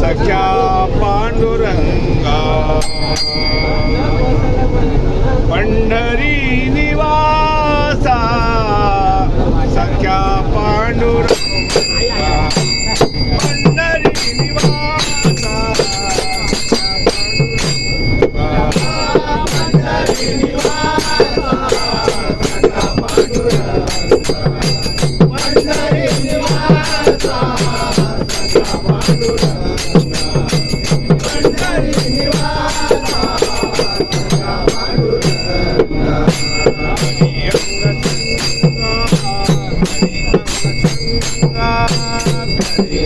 सख्या पांडुरंगा। Pandhari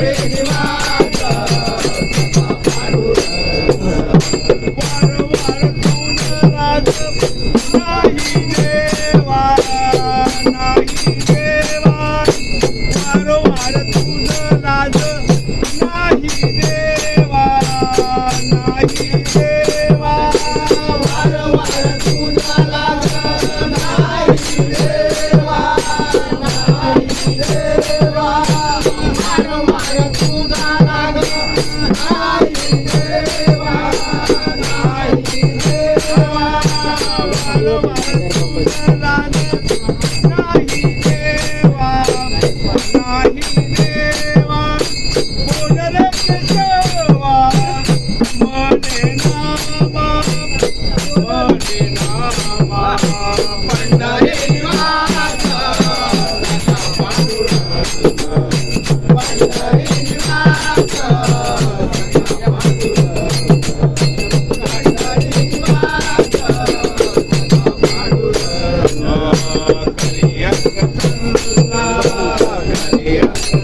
baby. Yeah.